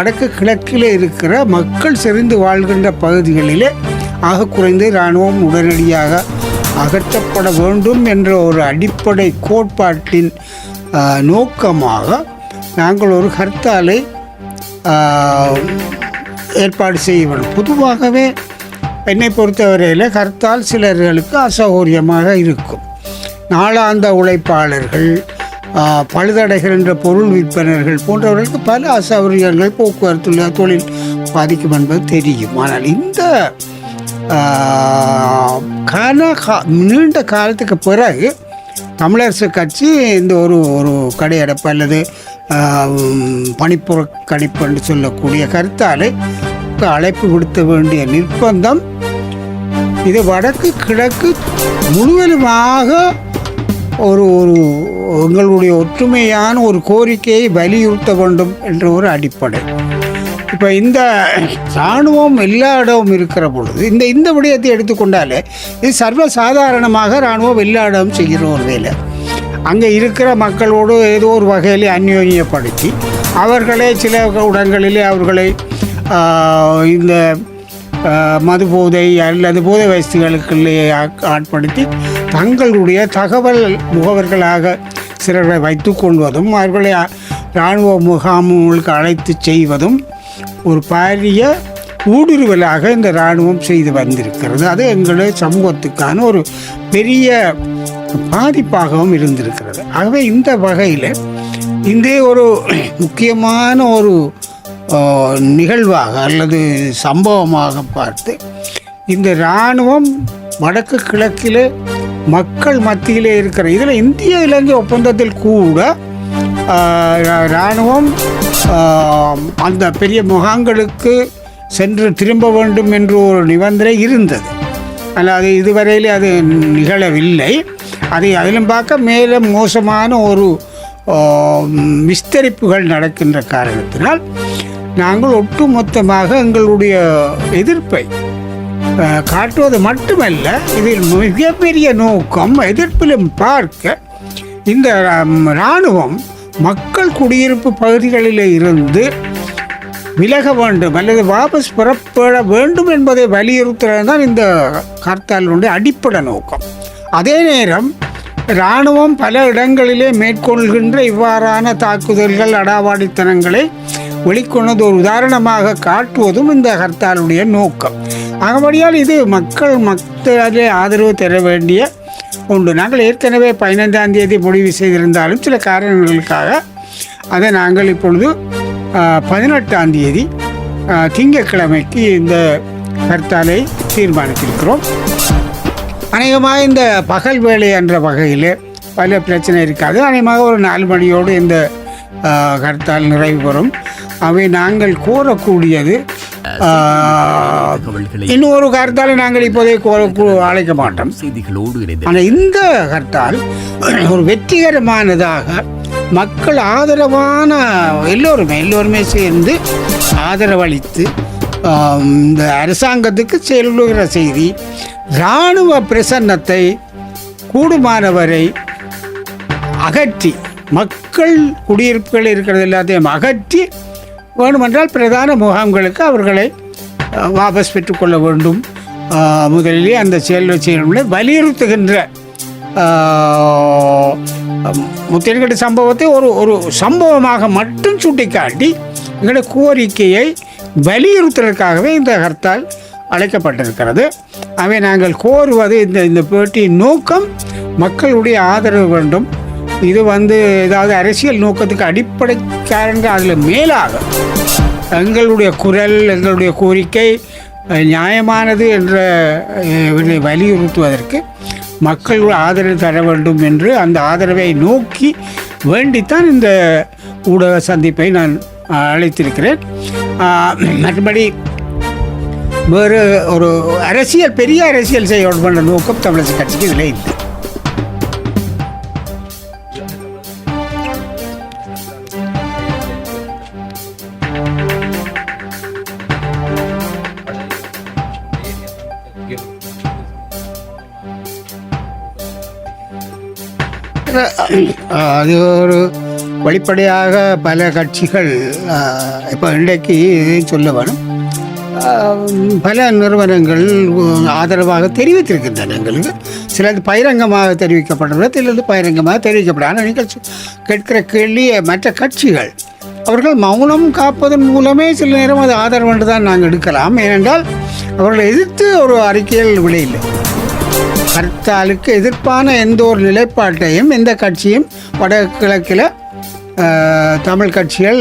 வடக்கு கிழக்கிலே இருக்கிற மக்கள் செறிந்து வாழ்கின்ற பகுதிகளிலே ஆக குறைந்து இராணுவம் உடனடியாக அகற்றப்பட வேண்டும் என்ற ஒரு அடிப்படை கோட்பாட்டின் நோக்கமாக நாங்கள் ஒரு ஹர்த்தாலை ஏற்பாடு செய்ய வேண்டும். பொதுவாகவே என்னை பொறுத்தவரையில் ஹர்த்தால் சிலர்களுக்கு அசௌகரியமாக இருக்கும். நாளாந்த உழைப்பாளர்கள் பழுதடைகள் என்ற பொருள் விற்பனர்கள் போன்றவர்களுக்கு பல அசௌகரியங்கள் போக்குவரத்து தொழில் பாதிக்கும் என்பது தெரியும். ஆனால் இந்த ஆ, கா நீண்ட காலத்துக்கு பிறகு தமிழரசு கட்சி இந்த ஒரு ஒரு கடையடைப்பு அல்லது ஆ, கணிப்பு பணிப்புறக்கணிப்பு என்று சொல்லக்கூடிய கருத்தாலே அழைப்பு விடுத்த வேண்டிய நிர்பந்தம் இது வடக்கு கிழக்கு முழுவதுமாக ஒரு ஒரு எங்களுடைய ஒற்றுமையான ஒரு கோரிக்கையை வலியுறுத்த வேண்டும் என்ற ஒரு அடிப்படை. இப்போ இந்த இராணுவம் எல்லா இடமும் இருக்கிற பொழுது இந்த இந்த விடயத்தை எடுத்துக்கொண்டாலே இது சர்வசாதாரணமாக இராணுவம் எல்லா இடமும் செய்கிற ஒரு வேலை. அங்கே இருக்கிற மக்களோடு ஏதோ ஒரு வகையில் அந்யோன்யப்படுத்தி அவர்களே சில இடங்களிலே அவர்களை இந்த மது போதை அல்லது போதை வயசுகளுக்கு ஆட்படுத்தி தங்களுடைய தகவல் முகவர்களாக சிலர்களை வைத்து கொள்வதும் அவர்களை இராணுவ முகாம்களுக்கு அழைத்து செய்வதும் ஒரு பாரிய ஊடுருவலாக இந்த இராணுவம் செய்து வந்திருக்கிறது. அது எங்களுடைய சமூகத்துக்கான ஒரு பெரிய பாதிப்பாகவும் இருந்திருக்கிறது. ஆகவே இந்த வகையில் இந்த ஒரு முக்கியமான ஒரு நிகழ்வாக அல்லது சம்பவமாக பார்த்து இந்த இராணுவம் வடக்கு கிழக்கிலே மக்கள் மத்தியிலே இருக்கிற இதில் இந்திய இலங்கை ஒப்பந்தத்தில் கூட ரா- இராணுவம் அந்த பெரிய முகாம்களுக்கு சென்று திரும்ப வேண்டும் என்று ஒரு நிபந்தனை இருந்தது. ஆனால் அது இதுவரையிலே அது நிகழவில்லை. அதை அதிலும் பார்க்க மேலும் மோசமான ஒரு விஸ்தரிப்புகள் நடக்கின்ற காரணத்தினால் நாங்கள் ஒட்டுமொத்தமாக எங்களுடைய எதிர்ப்பை காட்டுவது மட்டுமல்ல இதில் மிகப்பெரிய நோக்கம் எதிர்ப்பிலும் பார்க்க இந்த இராணுவம் மக்கள் குடியிருப்பு பகுதிகளில் இருந்து விலக வேண்டும் அல்லது வாபஸ் புறப்பட வேண்டும் என்பதை வலியுறுத்துறது தான் இந்த ஹர்த்தாலினுடைய அடிப்படை நோக்கம். அதே நேரம் இராணுவம் பல இடங்களிலே மேற்கொள்கின்ற இவ்வாறான தாக்குதல்கள் அடாவாடித்தனங்களை வெளிக்கொண்டது ஒரு உதாரணமாக காட்டுவதும் இந்த ஹர்த்தாலுடைய நோக்கம். ஆகபடியால் இது மக்கள் மக்களே ஆதரவு தர வேண்டிய உண்டு நாங்கள் ஏற்கனவே பதினைந்தாம் தேதி முடிவு செய்திருந்தாலும் சில காரணங்களுக்காக அதை நாங்கள் இப்பொழுது பதினெட்டாம் தேதி திங்கட்கிழமைக்கு இந்த ஹர்த்தாலை தீர்மானித்திருக்கிறோம். அநேகமாக இந்த பகல் வேலை என்ற வகையில் பல பிரச்சனை இருக்காது. அநேகமாக ஒரு நாலு மணியோடு இந்த ஹர்த்தால் நிறைவு பெறும். அவை நாங்கள் கோரக்கூடியது. ஆ, இன்னொரு கருத்தாலை நாங்கள் இப்போதே அழைக்க மாட்டோம். செய்திகளோடு ஆனால் இந்த ஹர்த்தால் ஒரு வெற்றிகரமானதாக மக்கள் ஆதரவான எல்லோருமே எல்லோருமே சேர்ந்து ஆதரவளித்து இந்த அரசாங்கத்துக்கு செல்லுகிற செய்தி இராணுவ பிரசன்னத்தை கூடுமானவரை அகற்றி மக்கள் குடியிருப்புகள் இருக்கிறது எல்லாத்தையும் அகற்றி வேண்டுமென்றால் பிரதான முகாம்களுக்கு அவர்களை வாபஸ் பெற்றுக்கொள்ள வேண்டும். முதலிலே அந்த செயல் செயல்களை வலியுறுத்துகின்ற அஹ், சம்பவத்தை ஒரு ஒரு சம்பவமாக மட்டும் சுட்டிக்காட்டி எங்களுடைய கோரிக்கையை வலியுறுத்துவதற்காகவே இந்த ஹர்த்தால் அழைக்கப்பட்டிருக்கிறது. அவை நாங்கள் கோருவது இந்த இந்த பேட்டியின் நோக்கம் மக்களுடைய ஆதரவு வேண்டும். இது வந்து ஏதாவது அரசியல் நோக்கத்துக்கு அடிப்படை காரணங்கள் அதில் மேலாக எங்களுடைய குரல் எங்களுடைய கோரிக்கை நியாயமானது என்ற இதை வலியுறுத்துவதற்கு மக்கள் ஆதரவு தர வேண்டும் என்று அந்த ஆதரவை நோக்கி வேண்டித்தான் இந்த ஊடக சந்திப்பை நான் அழைத்திருக்கிறேன். மற்றபடி வேறு ஒரு அரசியல் பெரிய அரசியல் செய்ய வேண்டும் நோக்கம் தமிழக கட்சிக்கு இதில் இல்லை. அது ஒரு வெளிப்படையாக பல கட்சிகள் இப்போ இன்றைக்கு இதையும் சொல்ல வேணும். பல நிறுவனங்கள் ஆதரவாக தெரிவித்திருக்கின்றன. எங்களுக்கு சிலது பகிரங்கமாக தெரிவிக்கப்படுறது சிலது பகிரங்கமாக தெரிவிக்கப்படும். ஆனால் நீங்கள் கேட்கிற கேள்வி மற்ற கட்சிகள் அவர்கள் மௌனம் காப்பதன் மூலமே சில நேரம் அது ஆதரவு என்று தான் நாங்கள் எடுக்கலாம். ஏனென்றால் அவர்களை எதிர்த்து ஒரு அறிக்கையில் விடையில்லை ஹர்த்தாலுக்கு எதிர்ப்பான எந்த ஒரு நிலைப்பாட்டையும் எந்த கட்சியும் வடகிழக்கில் தமிழ் கட்சிகள்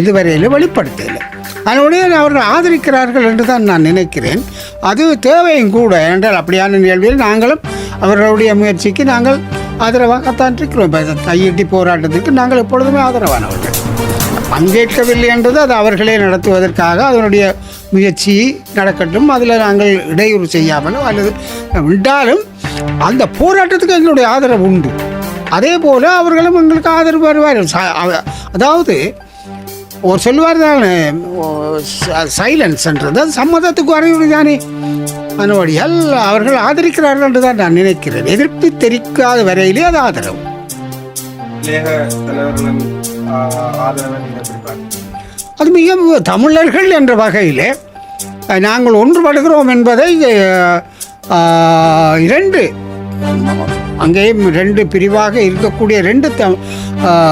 இதுவரையிலும் வெளிப்படுத்தவில்லை அதனுடைய அவர்கள் ஆதரிக்கிறார்கள் என்று தான் நான் நினைக்கிறேன். அது தேவையும் கூட என்றால் அப்படியான நிகழ்வில் நாங்களும் அவர்களுடைய முயற்சிக்கு நாங்கள் ஆதரவாகத்தான் இருக்கிறோம். கையெட்டி போராட்டத்துக்கு நாங்கள் எப்பொழுதுமே ஆதரவானவர்கள். பங்கேற்கவில்லை என்றது அது அவர்களே நடத்துவதற்காக அதனுடைய முயற்சி நடக்கட்டும். அதில் நாங்கள் இடையூறு செய்யாமலோ அல்லது விட்டாலும் அந்த போராட்டத்துக்கு எங்களுடைய ஆதரவு உண்டு. அதே போல் அவர்களும் எங்களுக்கு ஆதரவு வருவார் அதாவது ஒரு சொல்லுவார் தானே சைலன்ஸ்ன்றது அது சம்மதத்துக்கு அறிவுரை தானே. அதனுடையால் அவர்கள் ஆதரிக்கிறார்கள் என்று தான் நான் நினைக்கிறேன். எதிர்ப்பு தெரிவிக்காத வரையிலே அது ஆதரவு. ஆதரவை அது மிக தமிழர்கள் என்ற வகையில் நாங்கள் ஒன்றுபடுகிறோம் என்பதை இரண்டு அங்கேயும் ரெண்டு பிரிவாக இருக்கக்கூடிய ரெண்டு த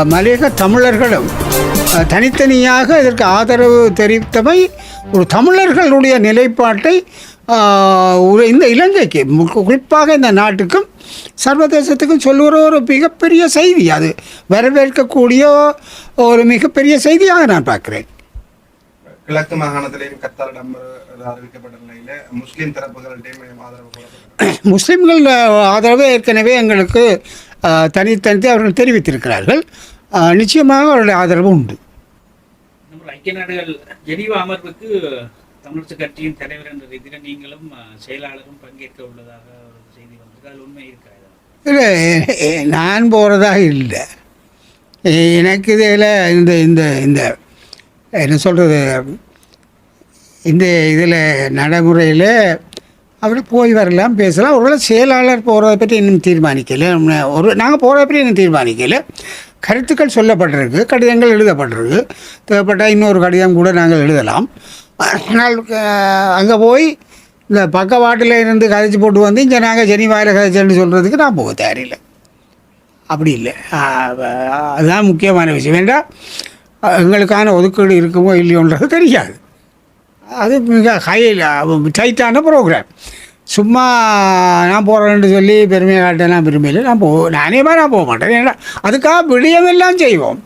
மலையக தமிழர்களும் தனித்தனியாக இதற்கு ஆதரவு தெரிவித்தவை ஒரு தமிழர்களுடைய நிலைப்பாட்டை இந்த இலங்கைக்கு மு- குறிப்பாக இந்த நாட்டுக்கும் சர்வதேசத்துக்கும் சொல்லுகிற ஒரு மிகப்பெரிய செய்தி அது. வரவேற்கக்கூடிய ஒரு மிகப்பெரிய செய்தியாக நான் பார்க்கிறேன். கிழக்கு மாகாணத்திலேயும் கத்தாரிடம் அறிவிக்கப்பட்ட நிலையில முஸ்லிம் தரப்புகள்கிட்டையும் ஆதரவு முஸ்லிம்கள் ஆதரவு ஏற்கனவே எங்களுக்கு தனித்தனித்து அவர்கள் தெரிவித்திருக்கிறார்கள். நிச்சயமாக அவருடைய ஆதரவு உண்டு. நம்ம ஐக்கிய நாடுகள் ஜெனீவா அமர்வுக்கு தமிழரசு கட்சியின் தலைவர் என்ற ரீதியில் நீங்களும் செயலாளரும் பங்கேற்க உள்ளதாக ஒரு செய்தி வந்திருக்கு. அது உண்மை இருக்கிறது இல்லை நான் போகிறதாக இல்லை. எனக்கு இதில் இந்த இந்த இந்த என்ன சொல்கிறது இந்த இதில் நடைமுறையில் அவர் போய் வரலாம் பேசலாம். ஒருவேளை செயலாளர் போகிறத பற்றி இன்னும் தீர்மானிக்கலை. ஒரு நாங்கள் போகிறத பற்றி இன்னும் தீர்மானிக்கலை. கருத்துக்கள் சொல்லப்பட்டிருக்கு கடிதங்கள் எழுதப்பட்டிருக்கு. தேவைப்பட்டால் இன்னொரு கடிதம் கூட நாங்கள் எழுதலாம். நாள் அங்கே போய் இந்த பக்கவாட்டில் இருந்து கதைச்சி போட்டு வந்து இங்கே நாங்கள் ஜெனிவாயில் கதைச்சேன்னு சொல்கிறதுக்கு நான் போக தேவையில்லை அப்படி இல்லை. அதுதான் முக்கியமான விஷயம். வேண்டாம் எங்களுக்கான ஒதுக்கீடு இருக்குமோ இல்லையோன்றது தெரியாது. அது மிக ஹை டைட்டான ப்ரோக்ராம் சும்மா நான் போகிறேன்னு சொல்லி பெருமையை காட்டலாம் விரும்பல நான் போ நானே மாதிரி நான் போக மாட்டேன். ஏன்னா அதுக்காக விடியமெல்லாம் செய்வோம்.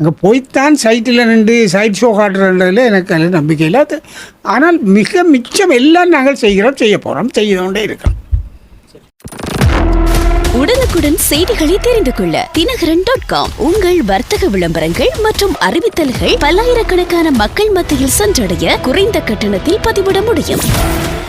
அங்கே போய்த்தான் சைட்டில் நின்று சைட் ஷோ காட்டுறதுல எனக்கு நல்ல நம்பிக்கை இல்லை. அது ஆனால் மிக மிச்சம் எல்லாம் நாங்கள் செய்கிறோம் செய்ய போகிறோம் செய்து கொண்டே இருக்கோம் உடனுக்குடன் செய்திகளை தெரிந்து கொள்ள தினகரன் டாட் காம் உங்கள் வர்த்தக விளம்பரங்கள் மற்றும் அறிவித்தல்கள் பல்லாயிரக்கணக்கான மக்கள் மத்தியில் சென்றடைய குறைந்த கட்டணத்தில் பதிவிட முடியும்.